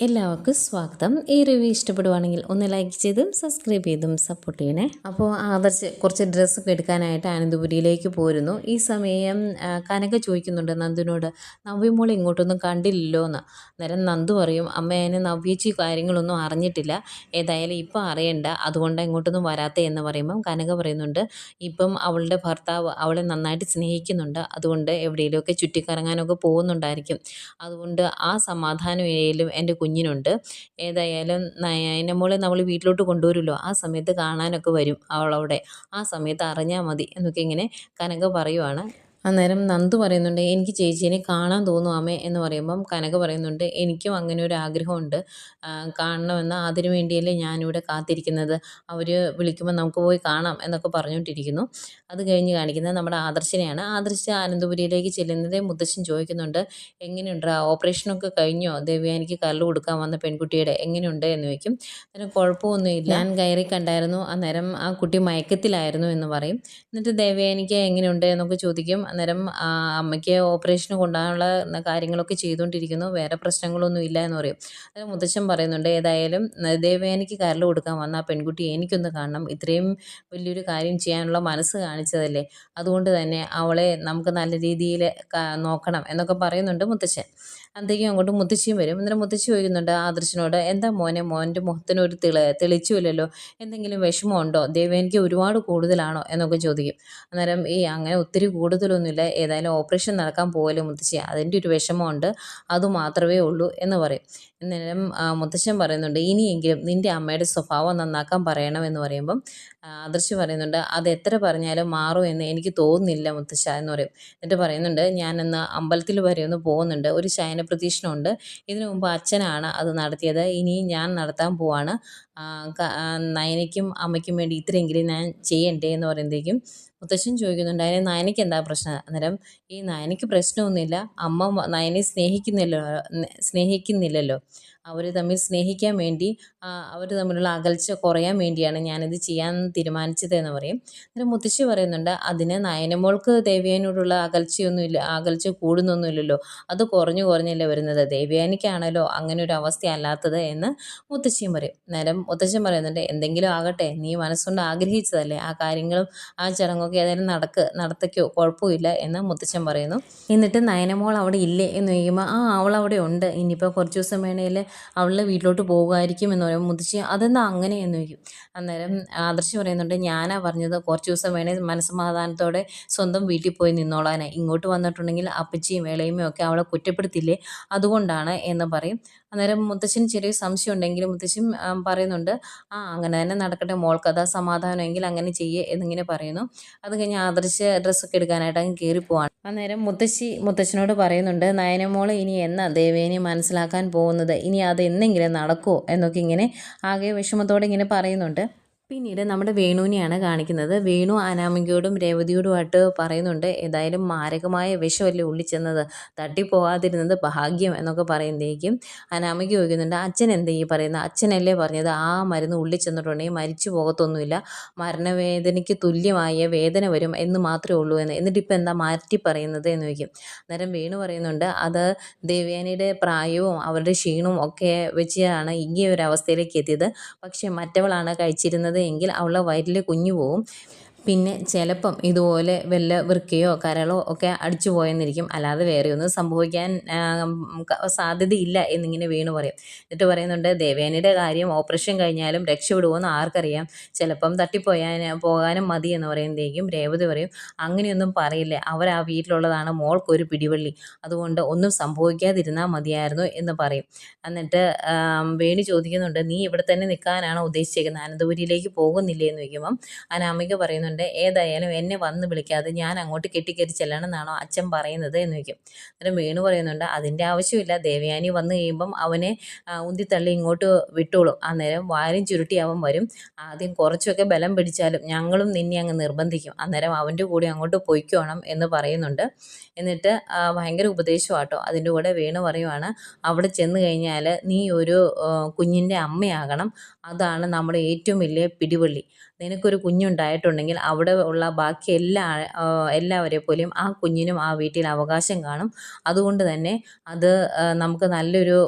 എല്ലാവർക്കും സ്വാഗതം. ഈ റിവ്യൂ ഇഷ്ടപ്പെടുവാണെങ്കിൽ ഒന്ന് ലൈക്ക് ചെയ്തും സബ്സ്ക്രൈബ് ചെയ്തും സപ്പോർട്ട് ചെയ്യണേ. അപ്പോൾ ആദർശ് കുറച്ച് ഡ്രസ്സൊക്കെ എടുക്കാനായിട്ട് അനന്തപുരിയിലേക്ക് പോരുന്നു. ഈ സമയം കനക ചോദിക്കുന്നുണ്ട് നന്ദുവിനോട് നവ്യമോൾ ഇങ്ങോട്ടൊന്നും കണ്ടില്ലല്ലോ എന്ന് അന്നേരം നന്ദു പറയും അമ്മ അതിന് നവ്യച്ചി കാര്യങ്ങളൊന്നും അറിഞ്ഞിട്ടില്ല. ഏതായാലും ഇപ്പം അറിയണ്ട. അതുകൊണ്ട് ഇങ്ങോട്ടൊന്നും വരാത്ത എന്ന് പറയുമ്പം കനക പറയുന്നുണ്ട് ഇപ്പം അവളുടെ ഭർത്താവ് അവളെ നന്നായിട്ട് സ്നേഹിക്കുന്നുണ്ട്. അതുകൊണ്ട് എവിടെയെങ്കിലുമൊക്കെ ചുറ്റിക്കറങ്ങാനൊക്കെ പോകുന്നുണ്ടായിരിക്കും. അതുകൊണ്ട് ആ സമാധാനം ഏലും എന്റെ കുഞ്ഞിനുണ്ട്. ഏതായാലും നയനമോളെ നമ്മൾ വീട്ടിലോട്ട് കൊണ്ടുവരുമല്ലോ. ആ സമയത്ത് കാണാനൊക്കെ വരും അവളവിടെ. ആ സമയത്ത് അറിഞ്ഞാൽ മതി എന്നൊക്കെ ഇങ്ങനെ കനക പറയുവാണ്. അന്നേരം നന്ദു പറയുന്നുണ്ട് എനിക്ക് ചേച്ചീനെ കാണാൻ തോന്നും അമ്മേ എന്ന് പറയുമ്പം കനക പറയുന്നുണ്ട് എനിക്കും അങ്ങനെ ഒരു ആഗ്രഹമുണ്ട്. കാണണമെന്ന് അതിനു വേണ്ടിയല്ലേ ഞാനിവിടെ കാത്തിരിക്കുന്നത്. അവർ വിളിക്കുമ്പോൾ നമുക്ക് പോയി കാണാം എന്നൊക്കെ പറഞ്ഞുകൊണ്ടിരിക്കുന്നു. അത് കഴിഞ്ഞ് കാണിക്കുന്നത് നമ്മുടെ ആദർശിനെയാണ്. ആദർശ ആനന്ദപുരിയിലേക്ക് ചെല്ലുന്നതേ മുത്തശ്ശൻ ചോദിക്കുന്നുണ്ട് എങ്ങനെയുണ്ട്? ഓപ്പറേഷനൊക്കെ കഴിഞ്ഞോ? ദേവ്യാനിക്ക് കല്ല് കൊടുക്കാൻ വന്ന പെൺകുട്ടിയുടെ എങ്ങനെയുണ്ട്? എന്ന് ചോദിക്കും. അതിന് കുഴപ്പമൊന്നുമില്ല. ഞാൻ കയറി കണ്ടായിരുന്നു. അന്നേരം ആ കുട്ടി മയക്കത്തിലായിരുന്നു എന്ന് പറയും. എന്നിട്ട് ദേവയാനിക്ക് എങ്ങനെയുണ്ട്? എന്നൊക്കെ ചോദിക്കും. അന്നേരം അമ്മയ്ക്ക് ഓപ്പറേഷന് കൊണ്ടുപോകാനുള്ള കാര്യങ്ങളൊക്കെ ചെയ്തുകൊണ്ടിരിക്കുന്നു. വേറെ പ്രശ്നങ്ങളൊന്നും ഇല്ല എന്ന് പറയും. അന്നേരം മുത്തച്ഛൻ പറയുന്നുണ്ട് ഏതായാലും ദേവേനയ്ക്ക് കരൾ കൊടുക്കാൻ വന്ന ആ പെൺകുട്ടി എനിക്കൊന്ന് കാണണം. ഇത്രയും വലിയൊരു കാര്യം ചെയ്യാനുള്ള മനസ്സ് കാണിച്ചതല്ലേ. അതുകൊണ്ട് തന്നെ അവളെ നമുക്ക് നല്ല രീതിയിൽ നോക്കണം എന്നൊക്കെ പറയുന്നുണ്ട് മുത്തച്ഛൻ. അന്തേക്കും അങ്ങോട്ട് മുത്തശ്ശിയും വരും. അന്നേരം മുത്തശ്ശി ചോദിക്കുന്നുണ്ട് ആദർശനോട് എന്താ മോനെ? മോന്റെ മുഖത്തിന് ഒരു തെളി തെളിച്ചുമില്ലല്ലോ. എന്തെങ്കിലും വിഷമമുണ്ടോ? ദേവേനിക്ക് ഒരുപാട് കൂടുതലാണോ? എന്നൊക്കെ ചോദിക്കും. അന്നേരം ഈ അങ്ങനെ ഒത്തിരി കൂടുതലൊന്നുമില്ല. ഏതായാലും ഓപ്പറേഷൻ നടക്കാൻ പോകല്ലോ മുത്തശ്ശി? അതിന്റെ ഒരു വിഷമമുണ്ട്. അതുമാത്രമേ ഉള്ളൂ എന്ന് പറയും. എന്നേരം മുത്തശ്ശൻ പറയുന്നുണ്ട് ഇനിയെങ്കിലും നിന്റെ അമ്മയുടെ സ്വഭാവം നന്നാക്കാൻ പറയണമെന്ന് പറയുമ്പം ആദർശ് പറയുന്നുണ്ട് അത് എത്ര പറഞ്ഞാലും മാറും എന്ന് എനിക്ക് തോന്നുന്നില്ല മുത്തശ്ശ എന്ന് പറയും. എന്നിട്ട് പറയുന്നുണ്ട് ഞാനിന്ന് അമ്പലത്തിൽ വരെ ഒന്ന് പോകുന്നുണ്ട്. ഒരു ശയന പ്രതീക്ഷണമുണ്ട് ഇതിനു മുമ്പ് അച്ഛനാണ് അത് നടത്തിയത്. ഇനി ഞാൻ നടത്താൻ പോവാണ്. നയനയ്ക്കും അമ്മയ്ക്കും വേണ്ടി ഇത്രയെങ്കിലും ഞാൻ ചെയ്യണ്ടേ എന്ന് പറയുമ്പോഴേക്കും മുത്തശ്ശൻ ചോദിക്കുന്നുണ്ട് അതിന് നയനയ്ക്ക് എന്താ പ്രശ്നം? അന്നേരം ഈ നയനയ്ക്ക് പ്രശ്നമൊന്നുമില്ല. അമ്മ നയനെ സ്നേഹിക്കുന്നില്ല സ്നേഹിക്കുന്നില്ലല്ലോ. അവർ തമ്മിൽ സ്നേഹിക്കാൻ വേണ്ടി അവർ തമ്മിലുള്ള അകൽച്ച കുറയാൻ വേണ്ടിയാണ് ഞാനിത് ചെയ്യാൻ തീരുമാനിച്ചത് എന്ന് പറയും. അന്നേരം മുത്തശ്ശി പറയുന്നുണ്ട് അതിന് നയനമോൾക്ക് ദേവയാനിയോടുള്ള അകൽച്ചയൊന്നുമില്ല അകൽച്ച കൂടുന്നൊന്നുമില്ലല്ലോ. അത് കുറഞ്ഞു കുറഞ്ഞല്ലേ വരുന്നത്? ദേവയാനിക്കാണല്ലോ അങ്ങനെ ഒരു അവസ്ഥ അല്ലാത്തത് എന്ന് മുത്തശ്ശിയും പറയും. നേരം മുത്തശ്ശൻ പറയുന്നുണ്ട് എന്തെങ്കിലും ആകട്ടെ നീ മനസ്സുകൊണ്ട് ആഗ്രഹിച്ചതല്ലേ. ആ കാര്യങ്ങളും ആ ചടങ്ങൊക്കെ ഏതായാലും നടക്ക് നടത്തയ്ക്കോ കുഴപ്പമില്ല എന്ന് മുത്തച്ഛൻ പറയുന്നു. എന്നിട്ട് നയനമോൾ അവിടെ ഇല്ലേ എന്ന് ചോദിക്കുമ്പോൾ ആ അവൾ അവിടെ ഉണ്ട്. ഇനിയിപ്പോൾ കുറച്ച് ദിവസം വേണേൽ അവളുടെ വീട്ടിലോട്ട് പോകുമായിരിക്കും എന്ന് പറയുമ്പോൾ മുത്തശ്ശി അതെന്താ അങ്ങനെ എന്ന് ചോദിക്കും. അന്നേരം ആദർശി പറയുന്നുണ്ട് ഞാനാ പറഞ്ഞത് കുറച്ച് ദിവസം വേണേ മനസ്സമാധാനത്തോടെ സ്വന്തം വീട്ടിൽ പോയി നിന്നോളാനെ ഇങ്ങോട്ട് വന്നിട്ടുണ്ടെങ്കിൽ അപ്പച്ചിയും വേളയുമയും ഒക്കെ അവളെ കുറ്റപ്പെടുത്തില്ലേ അതുകൊണ്ടാണ് എന്ന് പറയും. അന്നേരം മുത്തശ്ശൻ ചെറിയ സംശയം ഉണ്ടെങ്കിലും മുത്തശ്ശൻ പറയുന്നുണ്ട് ആ അങ്ങനെ തന്നെ നടക്കട്ടെ മോൾക്ക് സമാധാനമെങ്കിൽ അങ്ങനെ ചെയ്യേ എന്നിങ്ങനെ പറയുന്നു. അത് കഴിഞ്ഞ് ആദർശ് ഡ്രസ്സൊക്കെ എടുക്കാനായിട്ട് അങ്ങ് കയറി പോവാണ്. അന്നേരം മുത്തശ്ശി മുത്തശ്ശനോട് പറയുന്നുണ്ട് നയനമോൾ ഇനി എന്നാ ദേവേനെ മനസ്സിലാക്കാൻ പോകുന്നത്? ഇനി അത് എന്നെങ്കിലും നടക്കുമോ എന്നൊക്കെ ഇങ്ങനെ ആകെ വിഷമത്തോടെ ഇങ്ങനെ പറയുന്നുണ്ട്. പിന്നീട് നമ്മുടെ വേണുവിനെയാണ് കാണിക്കുന്നത്. വേണു അനാമികയോടും രേവതിയോടുമായിട്ട് പറയുന്നുണ്ട് ഏതായാലും മാരകമായ വിഷമല്ലേ ഉള്ളിൽ ചെന്നത്. തട്ടിപ്പോകാതിരുന്നത് ഭാഗ്യം എന്നൊക്കെ പറയുന്നതേക്കും അനാമിക ചോദിക്കുന്നുണ്ട് അച്ഛൻ എന്താ ഈ പറയുന്നത്? അച്ഛനല്ലേ പറഞ്ഞത്? ആ മരുന്ന് ഉള്ളിൽ ചെന്നിട്ടുണ്ടെങ്കിൽ മരിച്ചു പോകത്തൊന്നുമില്ല. മരണവേദനയ്ക്ക് തുല്യമായ വേദന വരും എന്ന് മാത്രമേ ഉള്ളൂ എന്ന്. എന്നിട്ട് ഇപ്പം എന്താ മാറ്റി പറയുന്നത്? എന്ന് ചോദിക്കും. അന്നേരം വേണു പറയുന്നുണ്ട് അത് ദേവയാനിയുടെ പ്രായവും അവരുടെ ക്ഷീണവും ഒക്കെ വെച്ചാണ് ഈ ഒരു അവസ്ഥയിലേക്ക് എത്തിയത്. പക്ഷേ മറ്റവളാണ് കഴിച്ചിരുന്നത് എങ്കിൽ അവളുടെ വയറ്റിൽ കുഞ്ഞു പോവും. പിന്നെ ചിലപ്പം ഇതുപോലെ വല്ല വൃക്കയോ കരളോ ഒക്കെ അടിച്ചു പോയെന്നിരിക്കും. അല്ലാതെ വേറെ ഒന്നും സംഭവിക്കാൻ സാധ്യതയില്ല എന്നിങ്ങനെ വീണു പറയും. എന്നിട്ട് പറയുന്നുണ്ട് ദേവേനയുടെ കാര്യം ഓപ്പറേഷൻ കഴിഞ്ഞാലും രക്ഷപ്പെടുമോയെന്ന് ആർക്കറിയാം. ചിലപ്പം തട്ടിപ്പോയാൻ പോകാനും മതി എന്ന് പറയുമ്പോഴേക്കും രേവതി പറയും അങ്ങനെയൊന്നും പറയില്ലേ. അവർ ആ വീട്ടിലുള്ളതാണ്. മോൾക്കൊരു പിടിവള്ളി. അതുകൊണ്ട് ഒന്നും സംഭവിക്കാതിരുന്നാൽ മതിയായിരുന്നു എന്ന് പറയും. എന്നിട്ട് വേണു ചോദിക്കുന്നുണ്ട് നീ ഇവിടെ തന്നെ നിൽക്കാനാണോ ഉദ്ദേശിച്ചേക്കുന്നത്? അനന്തപുരിയിലേക്ക് പോകുന്നില്ലേ? എന്ന് ചോദിക്കുമ്പം അനാമിക പറയുന്നുണ്ട് ഏതായാലും എന്നെ വന്ന് വിളിക്കാതെ ഞാൻ അങ്ങോട്ട് കെട്ടിക്കയറി ചെല്ലണമെന്നാണോ അച്ഛൻ പറയുന്നത്? എന്ന് വയ്ക്കും അന്നേരം വേണു പറയുന്നുണ്ട് അതിന്റെ ആവശ്യമില്ല ദേവയാനി വന്നു കഴിയുമ്പം അവനെ ഉന്തിത്തള്ളി ഇങ്ങോട്ട് വിട്ടോളും. അന്നേരം വാരും ചുരുട്ടി അവൻ വരും. ആദ്യം കുറച്ചൊക്കെ ബലം പിടിച്ചാലും ഞങ്ങളും നിന്നെ അങ്ങ് നിർബന്ധിക്കും. അന്നേരം അവന്റെ കൂടി അങ്ങോട്ട് പൊയ്ക്കോണം എന്ന് പറയുന്നുണ്ട്. എന്നിട്ട് ഭയങ്കര ഉപദേശമാട്ടോ. അതിന്റെ കൂടെ വേണു പറയുവാണ് അവിടെ ചെന്ന് കഴിഞ്ഞാൽ നീ ഒരു കുഞ്ഞിന്റെ അമ്മയാകണം. അതാണ് നമ്മുടെ ഏറ്റവും വലിയ പിടിവള്ളി. നിനക്കൊരു കുഞ്ഞുണ്ടായിട്ടുണ്ടെങ്കിൽ അവിടെ ഉള്ള ബാക്കി എല്ലാ എല്ലാവരെ പോലെയും ആ കുഞ്ഞിനും ആ വീട്ടിൽ അവകാശം കാണും. അതുകൊണ്ട് തന്നെ അത് നമുക്ക് നല്ലൊരു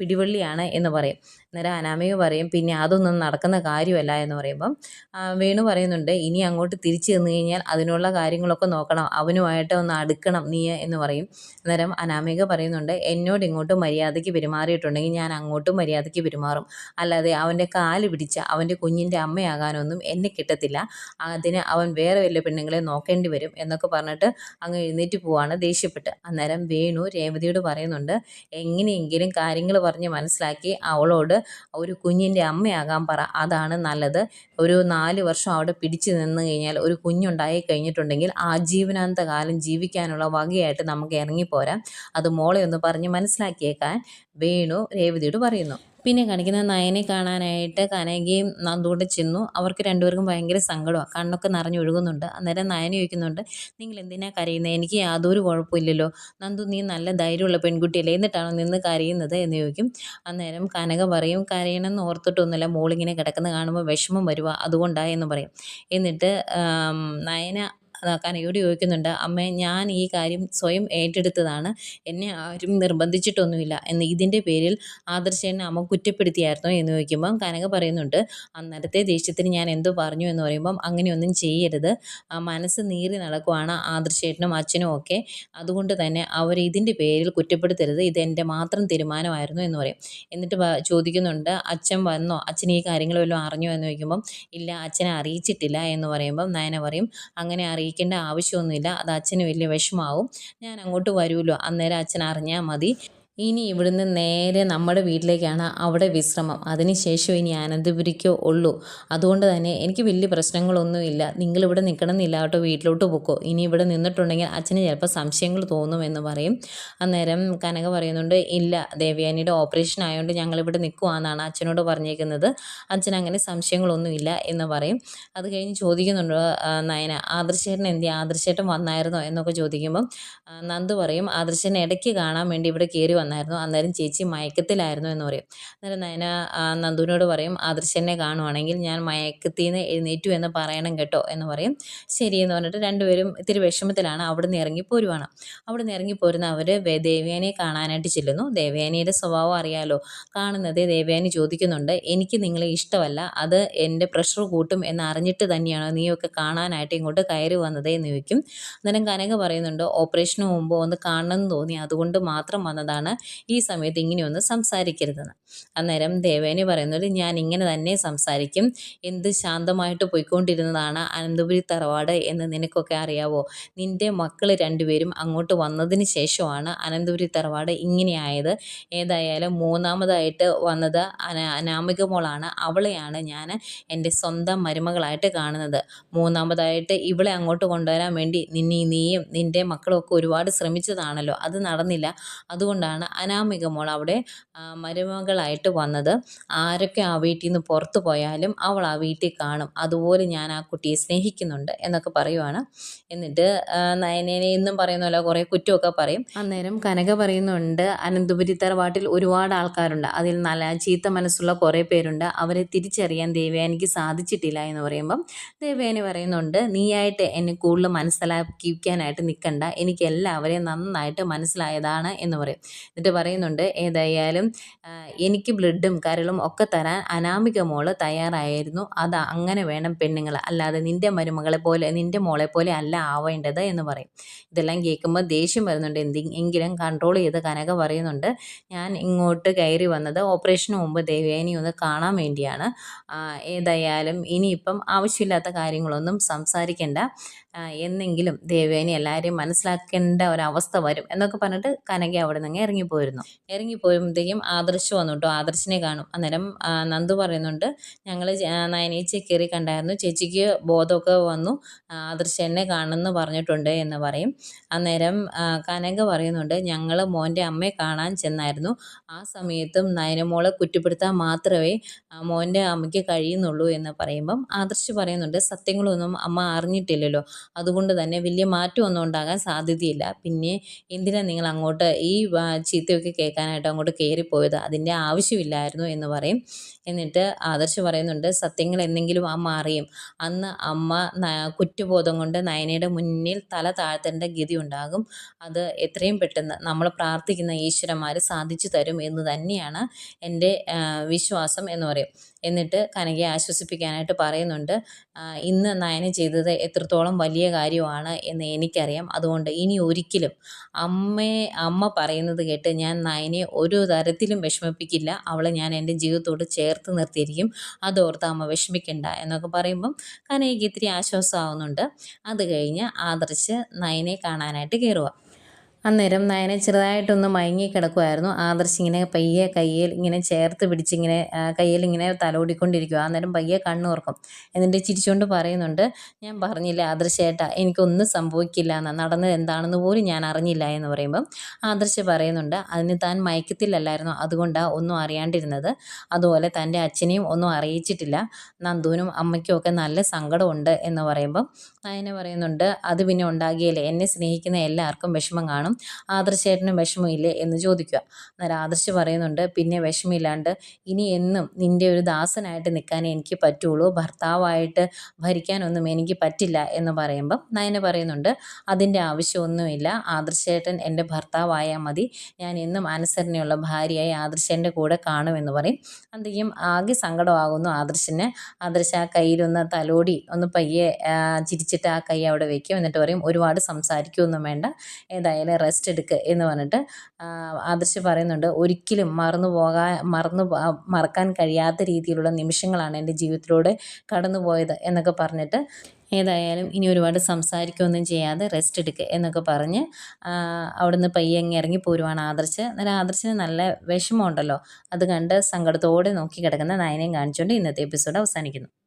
പിടിവള്ളിയാണ് എന്ന് പറയും. അന്നേരം അനാമിക പറയും പിന്നെ അതൊന്നും നടക്കുന്ന കാര്യമല്ല എന്ന് പറയുമ്പം വേണു പറയുന്നുണ്ട് ഇനി അങ്ങോട്ട് തിരിച്ചു ചെന്ന് കഴിഞ്ഞാൽ അതിനുള്ള കാര്യങ്ങളൊക്കെ നോക്കണം അവനുമായിട്ട് ഒന്ന് അടുക്കണം നീ എന്ന് പറയും. അന്നേരം അനാമിക പറയുന്നുണ്ട് എന്നോട് ഇങ്ങോട്ട് മര്യാദയ്ക്ക് പെരുമാറിയിട്ടുണ്ടെങ്കിൽ ഞാൻ അങ്ങോട്ടും മര്യാദയ്ക്ക് പെരുമാറും. അല്ലാതെ അവന്റെ കാൽ പിടിച്ച് അവന്റെ കുഞ്ഞിന്റെ അമ്മയാകാനൊന്നും എന്നെ കിട്ടത്തില്ല. അതിന് അവൻ വേറെ വല്ല പെണ്ണുങ്ങളെ നോക്കേണ്ടി വരും എന്നൊക്കെ പറഞ്ഞിട്ട് അങ്ങ് എഴുന്നേറ്റ് പോവാണ് ദേഷ്യപ്പെട്ട്. അന്നേരം വേണു രേവതിയോട് പറയുന്നുണ്ട് എങ്ങനെയെങ്കിലും കാര്യങ്ങൾ പറഞ്ഞ് മനസ്സിലാക്കി അവളോട് ഒരു കുഞ്ഞിന്റെ അമ്മയാകാൻ പറ അതാണ് നല്ലത്. ഒരു നാല് വർഷം അവിടെ പിടിച്ചു നിന്ന് കഴിഞ്ഞാൽ ഒരു കുഞ്ഞുണ്ടായി കഴിഞ്ഞിട്ടുണ്ടെങ്കിൽ ആജീവനാന്ത കാലം ജീവിക്കാനുള്ള വകയായിട്ട് നമുക്ക് ഇറങ്ങിപ്പോരാം. അത് മോളെ ഒന്ന് പറഞ്ഞ് മനസ്സിലാക്കിയേക്കാൻ വേണു രേവതിയോട് പറയുന്നു. പിന്നെ കാണിക്കുന്ന നയനെ കാണാനായിട്ട് കനകയും നന്ദൂടെ ചെന്നു. അവർക്ക് രണ്ടുപേർക്കും ഭയങ്കര സങ്കടമാണ് കണ്ണൊക്കെ നിറഞ്ഞൊഴുകുന്നുണ്ട് അന്നേരം നയന ചോദിക്കുന്നുണ്ട് നിങ്ങൾ എന്തിനാ കരയുന്നത് എനിക്ക് യാതൊരു കുഴപ്പമില്ലല്ലോ. നന്ദു നീ നല്ല ധൈര്യമുള്ള പെൺകുട്ടിയല്ലേ? എന്നിട്ടാണോ നിന്ന് കരയുന്നത്? എന്ന് ചോദിക്കും. അന്നേരം കനക പറയും കരയണമെന്ന് ഓർത്തിട്ടൊന്നുമില്ല. മോളിങ്ങനെ കിടക്കുന്ന കാണുമ്പോൾ വിഷമം വരുക അതുകൊണ്ടാണ് എന്ന് പറയും. എന്നിട്ട് നയന കനകയോട് ചോദിക്കുന്നുണ്ട് അമ്മേ ഞാൻ ഈ കാര്യം സ്വയം ഏറ്റെടുത്തതാണ്. എന്നെ ആരും നിർബന്ധിച്ചിട്ടൊന്നുമില്ല. എന്ന് ഇതിന്റെ പേരിൽ ആദർശേനെ അമ്മ കുറ്റപ്പെടുത്തിയായിരുന്നോ എന്ന് ചോദിക്കുമ്പം കനക പറയുന്നുണ്ട് അന്നേരത്തെ ദേഷ്യത്തിന് ഞാൻ എന്തോ പറഞ്ഞു എന്ന് പറയുമ്പം അങ്ങനെയൊന്നും ചെയ്യരുത്. മനസ്സ് നീറി നടക്കുവാണ് ആദർശേട്ടനും അച്ഛനും ഒക്കെ. അതുകൊണ്ട് തന്നെ അവർ ഇതിന്റെ പേരിൽ കുറ്റപ്പെടുത്തരുത്. ഇത് മാത്രം തീരുമാനമായിരുന്നു എന്ന് പറയും. എന്നിട്ട് ചോദിക്കുന്നുണ്ട് അച്ഛൻ വന്നോ? അച്ഛൻ ഈ കാര്യങ്ങൾ വല്ലതും അറിഞ്ഞോ? എന്ന് ചോദിക്കുമ്പം ഇല്ല അച്ഛനെ അറിയിച്ചിട്ടില്ല. എന്ന് പറയുമ്പം നയന പറയും അങ്ങനെ അറിയിക്കേണ്ട ആവശ്യമൊന്നുമില്ല. അത് അച്ഛന് വലിയ വിഷമാവും. ഞാൻ അങ്ങോട്ട് വരുമല്ലോ. അന്നേരം അച്ഛൻ അറിഞ്ഞാൽ മതി. ഇനി ഇവിടുന്ന് നേരെ നമ്മുടെ വീട്ടിലേക്കാണ് അവിടെ വിശ്രമം. അതിനുശേഷം ഇനി അനന്തപുരിക്കോ ഉള്ളൂ. അതുകൊണ്ട് തന്നെ എനിക്ക് വലിയ പ്രശ്നങ്ങളൊന്നുമില്ല നിങ്ങളിവിടെ നിൽക്കണമെന്നില്ല കേട്ടോ. വീട്ടിലോട്ട് പോക്കോ. ഇനി ഇവിടെ നിന്നിട്ടുണ്ടെങ്കിൽ അച്ഛന് ചിലപ്പോൾ സംശയങ്ങൾ തോന്നുമെന്ന് പറയും. അന്നേരം കനക പറയുന്നുണ്ട് ഇല്ല ദേവയാനിയുടെ ഓപ്പറേഷൻ ആയതുകൊണ്ട് ഞങ്ങളിവിടെ നിൽക്കുവാന്നാണ് അച്ഛനോട് പറഞ്ഞേക്കുന്നത്. അച്ഛൻ അങ്ങനെ സംശയങ്ങളൊന്നുമില്ല എന്ന് പറയും. അത് കഴിഞ്ഞ് ചോദിക്കുന്നുണ്ട് നയന ആദർശേട്ടൻ എന്തി ആദർശേട്ടൻ വന്നായിരുന്നോ? എന്നൊക്കെ ചോദിക്കുമ്പം നന്ദ് പറയും ആദർശേട്ടൻ ഇടയ്ക്ക് കാണാൻ വേണ്ടി ഇവിടെ കയറി വന്നായിരുന്നു. അന്നേരം ചേച്ചി മയക്കത്തിലായിരുന്നു എന്ന് പറയും. അന്നേരം നയന നന്ദുവിനോട് പറയും ആദർശനെ കാണുവാണെങ്കിൽ ഞാൻ മയക്കത്തിൽ നിന്ന് എഴുന്നേറ്റു എന്ന് പറയണം കേട്ടോ എന്ന് പറയും. ശരി എന്ന് പറഞ്ഞിട്ട് രണ്ടുപേരും ഇത്തിരി വിഷമത്തിലാണ് അവിടെ നിന്ന് ഇറങ്ങി പോരുവാണ്. അവിടെ നിന്ന് ഇറങ്ങി പോരുന്ന അവർ ദേവയാനിയെ കാണാനായിട്ട് ചെല്ലുന്നു. ദേവയാനിയുടെ സ്വഭാവം അറിയാലോ. കാണുന്നത് ദേവയാനി ചോദിക്കുന്നുണ്ട് എനിക്ക് നിങ്ങളെ ഇഷ്ടമല്ല. അത് എന്റെ പ്രഷർ കൂട്ടും എന്ന് അറിഞ്ഞിട്ട് തന്നെയാണോ നീയൊക്കെ കാണാനായിട്ട് ഇങ്ങോട്ട് കയറി വന്നത് എന്ന് ചോദിക്കും. അന്നേരം കനക പറയുന്നുണ്ട് ഓപ്പറേഷന് മുമ്പ് ഒന്ന് കാണണം എന്ന് തോന്നി. അതുകൊണ്ട് മാത്രം വന്നതാണ്. ഈ സമയത്ത് ഇങ്ങനെയൊന്നും സംസാരിക്കരുതെന്ന്. അന്നേരം ദേവേനി പറയുന്നത് ഞാൻ ഇങ്ങനെ തന്നെ സംസാരിക്കും. എന്ത് ശാന്തമായിട്ട് പോയിക്കൊണ്ടിരുന്നതാണ് അനന്തപുരി തറവാട് എന്ന് നിനക്കൊക്കെ അറിയാവോ? നിന്റെ മക്കൾ രണ്ടുപേരും അങ്ങോട്ട് വന്നതിന് ശേഷമാണ് അനന്തപുരി തറവാട് ഇങ്ങനെയായത് ഏതായാലും മൂന്നാമതായിട്ട് വന്നത് അന അനാമിക മോളാണ്. അവളെയാണ് ഞാൻ എന്റെ സ്വന്തം മരുമകളായിട്ട് കാണുന്നത്. മൂന്നാമതായിട്ട് ഇവളെ അങ്ങോട്ട് കൊണ്ടുവരാൻ വേണ്ടി നിന്നെ നീയും നിന്റെ മക്കളും ഒക്കെ ഒരുപാട് ശ്രമിച്ചതാണല്ലോ. അത് നടന്നില്ല. അതുകൊണ്ടാണ് അനാമിക മോൾ അവിടെ മരുമകളായിട്ട് വന്നത്. ആരൊക്കെ ആ വീട്ടിൽ നിന്ന് പുറത്തു പോയാലും അവൾ ആ വീട്ടിൽ കാണും. അതുപോലെ ഞാൻ ആ കുട്ടിയെ സ്നേഹിക്കുന്നുണ്ട് എന്നൊക്കെ പറയുവാണ്. എന്നിട്ട് നയനേനെ എന്നും പോലെ കുറേ കുറ്റമൊക്കെ പറയും. അന്നേരം കനക പറയുന്നുണ്ട് അനന്തപുരി തറവാട്ടിൽ ഒരുപാട് ആൾക്കാരുണ്ട്. അതിൽ നല്ല ചീത്ത മനസ്സുള്ള കുറേ പേരുണ്ട്. അവരെ തിരിച്ചറിയാൻ ദേവയാനിക്ക് സാധിച്ചിട്ടില്ല എന്ന് പറയുമ്പം ദേവയാനി പറയുന്നുണ്ട് നീയായിട്ട് എന്നെ കൂടുതൽ മനസ്സിലാക്കിക്കാനായിട്ട് നിൽക്കണ്ട. എനിക്ക് എല്ലാവരെയും നന്നായിട്ട് മനസ്സിലായതാണ് എന്ന് പറയും. എന്നിട്ട് പറയുന്നുണ്ട് ഏതായാലും എനിക്ക് ബ്ലഡും കരളും ഒക്കെ തരാൻ അനാമിക മോൾ തയ്യാറായിരുന്നു. അത് അങ്ങനെ വേണം പെണ്ണുങ്ങൾ. അല്ലാതെ നിന്റെ മരുമകളെ പോലെ നിന്റെ മോളെ പോലെ അല്ല ആവേണ്ടത് എന്ന് പറയും. ഇതെല്ലാം കേൾക്കുമ്പോൾ ദേഷ്യം വരുന്നുണ്ട്. എന്തി എങ്കിലും കൺട്രോൾ ചെയ്ത് കനക പറയുന്നുണ്ട് ഞാൻ ഇങ്ങോട്ട് കയറി വന്നത് ഓപ്പറേഷന് മുമ്പ് ദേവയാനി ഒന്ന് കാണാൻ വേണ്ടിയാണ്. ഏതായാലും ഇനിയിപ്പം ആവശ്യമില്ലാത്ത കാര്യങ്ങളൊന്നും സംസാരിക്കേണ്ട. എന്നെങ്കിലും ദേവേനി എല്ലാവരെയും മനസ്സിലാക്കേണ്ട ഒരവസ്ഥ വരും എന്നൊക്കെ പറഞ്ഞിട്ട് കനക അവിടെ നിന്ന് ഇറങ്ങിപ്പോയിരുന്നു ഇറങ്ങിപ്പോരുമ്പോഴത്തേക്കും ആദർശ് വന്നു കേട്ടോ ആദർശിനെ കാണും. അന്നേരം നന്ദു പറയുന്നുണ്ട് ഞങ്ങൾ നയനേച്ചി കയറി കണ്ടായിരുന്നു. ചേച്ചിക്ക് ബോധമൊക്കെ വന്നു. ആദർശ് എന്നെ കാണുമെന്ന് പറഞ്ഞിട്ടുണ്ട് എന്ന് പറയും. അന്നേരം കനക പറയുന്നുണ്ട് ഞങ്ങൾ മോന്റെ അമ്മയെ കാണാൻ ചെന്നായിരുന്നു. ആ സമയത്തും നയനമോളെ കുറ്റപ്പെടുത്താൻ മാത്രമേ മോന്റെ അമ്മയ്ക്ക് കഴിയുന്നുള്ളൂ എന്ന് പറയുമ്പം ആദർശ് പറയുന്നുണ്ട് സത്യങ്ങളൊന്നും അമ്മ അറിഞ്ഞിട്ടില്ലല്ലോ. അതുകൊണ്ട് തന്നെ വലിയ മാറ്റമൊന്നും ഉണ്ടാകാൻ സാധ്യതയില്ല. പിന്നെ എന്തിനാണ് നിങ്ങൾ അങ്ങോട്ട് ഈ ചീത്തയൊക്കെ കേൾക്കാനായിട്ട് അങ്ങോട്ട് കയറിപ്പോയത്? അതിന്റെ ആവശ്യമില്ലായിരുന്നു എന്ന് പറയും. എന്നിട്ട് ആദർശ് പറയുന്നുണ്ട് സത്യങ്ങൾ എന്തെങ്കിലും ആ അറിയും അന്ന് അമ്മ കുറ്റബോധം കൊണ്ട് നയനയുടെ മുന്നിൽ തല താഴ്ത്തേണ്ട ഗതി ഉണ്ടാകും. അത് എത്രയും പെട്ടെന്ന് നമ്മൾ പ്രാർത്ഥിക്കുന്ന ഈശ്വരന്മാർ സാധിച്ചു തരും എന്ന് തന്നെയാണ് എന്റെ വിശ്വാസം എന്ന് പറയും. എന്നിട്ട് കനകയെ ആശ്വസിപ്പിക്കാനായിട്ട് പറയുന്നുണ്ട് ഇന്ന് നയന ചെയ്തത് എത്രത്തോളം വലിയ കാര്യമാണ് എന്ന് എനിക്കറിയാം. അതുകൊണ്ട് ഇനി ഒരിക്കലും അമ്മയെ അമ്മ പറയുന്നത് കേട്ട് ഞാൻ നയനെ ഒരു തരത്തിലും വിഷമിപ്പിക്കില്ല. അവളെ ഞാൻ എന്റെ ജീവിതത്തോട് ചേർത്ത് നിർത്തിയിരിക്കും. അതോർത്ത് അമ്മ വിഷമിക്കണ്ട എന്നൊക്കെ പറയുമ്പം കനയ്ക്ക് ഇത്തിരി ആശ്വാസമാവുന്നുണ്ട്. അത് കഴിഞ്ഞ് ആദർശ് നയനെ കാണാനായിട്ട് കയറുക അന്നേരം നയനെ ചെറുതായിട്ടൊന്ന് മയങ്ങി കിടക്കുമായിരുന്നു ആദർശ് ഇങ്ങനെ പയ്യെ കയ്യിൽ ഇങ്ങനെ ചേർത്ത് പിടിച്ചിങ്ങനെ കയ്യിൽ ഇങ്ങനെ തലോടിക്കൊണ്ടിരിക്കുക അന്നേരം പയ്യെ കണ്ണുറക്കും. എന്നിട്ട് ചിരിച്ചുകൊണ്ട് പറയുന്നുണ്ട് ഞാൻ പറഞ്ഞില്ല ആദർശേട്ടാ എനിക്കൊന്നും സംഭവിക്കില്ല. എന്ന് നടന്നത് എന്താണെന്ന് പോലും ഞാൻ അറിഞ്ഞില്ല എന്ന് പറയുമ്പം ആദർശ് പറയുന്നുണ്ട് അതിന് താൻ മയക്കത്തിലല്ലായിരുന്നു? അതുകൊണ്ടാണ് ഒന്നും അറിയാണ്ടിരുന്നത്. അതുപോലെ തന്റെ അച്ഛനെയും ഒന്നും അറിയിച്ചിട്ടില്ല. നന്ദുവിനും അമ്മയ്ക്കും ഒക്കെ നല്ല സങ്കടമുണ്ട് എന്ന് പറയുമ്പം നയന പറയുന്നുണ്ട് അത് പിന്നെ ഉണ്ടാകിയല്ലേ? എന്നെ സ്നേഹിക്കുന്ന എല്ലാവർക്കും വിഷമം കാണും. ആദർശേട്ടനും വിഷമമില്ലേ എന്ന് ചോദിക്കുക. അന്നേരം ആദർശ് പറയുന്നുണ്ട് പിന്നെ വിഷമമില്ലാണ്ട് ഇനി എന്നും നിന്റെ ഒരു ദാസനായിട്ട് നിൽക്കാൻ എനിക്ക് പറ്റുള്ളൂ. ഭർത്താവായിട്ട് ഭരിക്കാനൊന്നും എനിക്ക് പറ്റില്ല എന്ന് പറയുമ്പം നയന പറയുന്നുണ്ട് അതിന്റെ ആവശ്യമൊന്നുമില്ല. ആദർശേട്ടൻ എന്റെ ഭർത്താവായാൽ മതി. ഞാൻ എന്നും അനുസരണയുള്ള ഭാര്യയായി ആദർശന്റെ കൂടെ കാണുമെന്ന് പറയും. അന്തിക്കും ആകെ സങ്കടമാകുന്നു ആദർശന്. ആദർശ ആ കയ്യിലൊന്ന് തലോടി ഒന്ന് പയ്യെ ചിരിച്ചിട്ട് ആ കൈ അവിടെ വയ്ക്കും. എന്നിട്ട് പറയും ഒരുപാട് സംസാരിക്കുകയൊന്നും വേണ്ട. ഏതായാലും റെസ്റ്റ് എടുക്കുക എന്ന് പറഞ്ഞിട്ട് ആദർശ് പറയുന്നുണ്ട് ഒരിക്കലും മറന്നു പോകാൻ മറന്നു മറക്കാൻ കഴിയാത്ത രീതിയിലുള്ള നിമിഷങ്ങളാണ് എന്റെ ജീവിതത്തിലൂടെ കടന്നു പോയത് എന്നൊക്കെ പറഞ്ഞിട്ട് ഏതായാലും ഇനി ഒരുപാട് സംസാരിക്കുകയൊന്നും ചെയ്യാതെ റെസ്റ്റ് എടുക്കുക എന്നൊക്കെ പറഞ്ഞ് അവിടുന്ന് പയ്യെ അങ്ങ് ഇറങ്ങി പോരുവാണ് ആദർശ്. അന്നേരം ആദർശിന് നല്ല വിഷമമുണ്ടല്ലോ. അത് കണ്ട് സങ്കടത്തോടെ നോക്കി കിടക്കുന്ന നയനയും കാണിച്ചുകൊണ്ട് ഇന്നത്തെ എപ്പിസോഡ് അവസാനിക്കുന്നു.